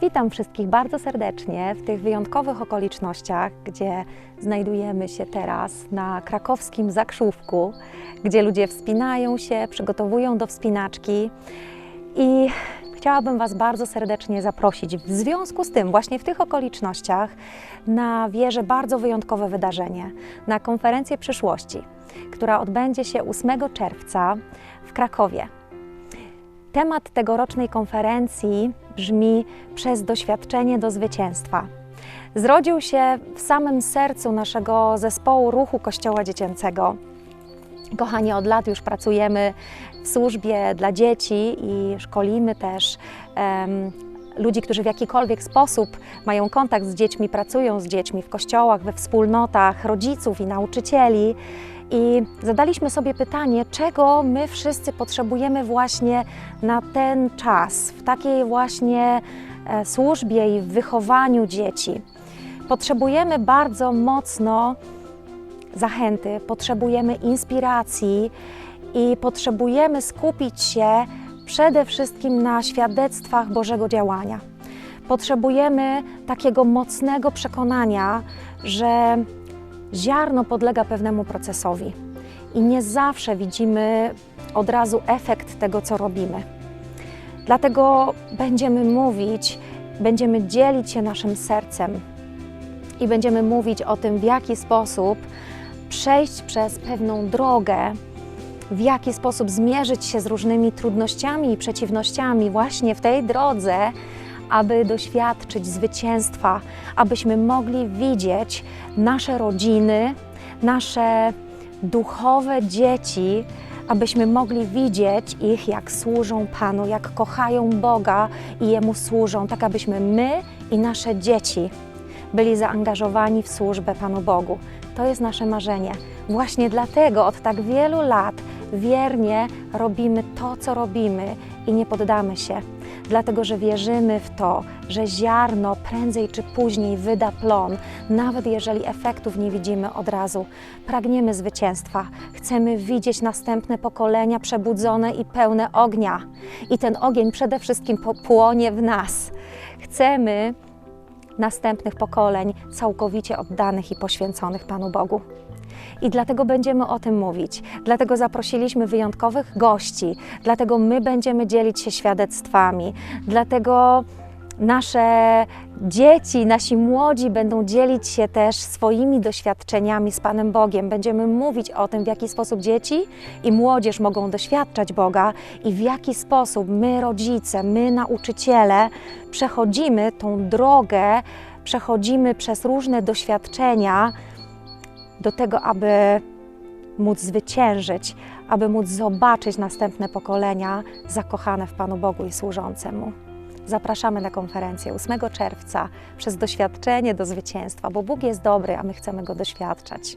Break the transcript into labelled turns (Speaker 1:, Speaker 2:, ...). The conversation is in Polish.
Speaker 1: Witam wszystkich bardzo serdecznie w tych wyjątkowych okolicznościach, gdzie znajdujemy się teraz na krakowskim Zakrzówku, gdzie ludzie wspinają się, przygotowują do wspinaczki i chciałabym Was bardzo serdecznie zaprosić w związku z tym, właśnie w tych okolicznościach, na wierzę bardzo wyjątkowe wydarzenie, na konferencję przyszłości, która odbędzie się 8 czerwca w Krakowie. Temat tegorocznej konferencji brzmi Przez doświadczenie do zwycięstwa. Zrodził się w samym sercu naszego zespołu ruchu Kościoła Dziecięcego. Kochani, od lat już pracujemy w służbie dla dzieci i szkolimy też em, ludzi, którzy w jakikolwiek sposób mają kontakt z dziećmi, pracują z dziećmi w kościołach, we wspólnotach, rodziców i nauczycieli. I zadaliśmy sobie pytanie, czego my wszyscy potrzebujemy właśnie na ten czas, w takiej właśnie e, służbie i w wychowaniu dzieci. Potrzebujemy bardzo mocno zachęty, potrzebujemy inspiracji i potrzebujemy skupić się przede wszystkim na świadectwach Bożego działania. Potrzebujemy takiego mocnego przekonania, że ziarno podlega pewnemu procesowi i nie zawsze widzimy od razu efekt tego, co robimy. Dlatego będziemy mówić, będziemy dzielić się naszym sercem i będziemy mówić o tym, w jaki sposób przejść przez pewną drogę, w jaki sposób zmierzyć się z różnymi trudnościami i przeciwnościami właśnie w tej drodze, aby doświadczyć zwycięstwa, abyśmy mogli widzieć nasze rodziny, nasze duchowe dzieci, abyśmy mogli widzieć ich, jak służą Panu, jak kochają Boga i Jemu służą, tak abyśmy my i nasze dzieci byli zaangażowani w służbę Panu Bogu. To jest nasze marzenie. Właśnie dlatego od tak wielu lat wiernie robimy to, co robimy i nie poddamy się. Dlatego, że wierzymy w to, że ziarno prędzej czy później wyda plon, nawet jeżeli efektów nie widzimy od razu. Pragniemy zwycięstwa, chcemy widzieć następne pokolenia przebudzone i pełne ognia. I ten ogień przede wszystkim płonie w nas. Chcemy następnych pokoleń całkowicie oddanych i poświęconych Panu Bogu. I dlatego będziemy o tym mówić. Dlatego zaprosiliśmy wyjątkowych gości, dlatego my będziemy dzielić się świadectwami, dlatego nasze dzieci, nasi młodzi będą dzielić się też swoimi doświadczeniami z Panem Bogiem. Będziemy mówić o tym, w jaki sposób dzieci i młodzież mogą doświadczać Boga i w jaki sposób my, rodzice, my, nauczyciele, przechodzimy tą drogę, przechodzimy przez różne doświadczenia do tego, aby móc zwyciężyć, aby móc zobaczyć następne pokolenia zakochane w Panu Bogu i służące Mu. Zapraszamy na konferencję 8 czerwca przez doświadczenie do zwycięstwa, bo Bóg jest dobry, a my chcemy Go doświadczać.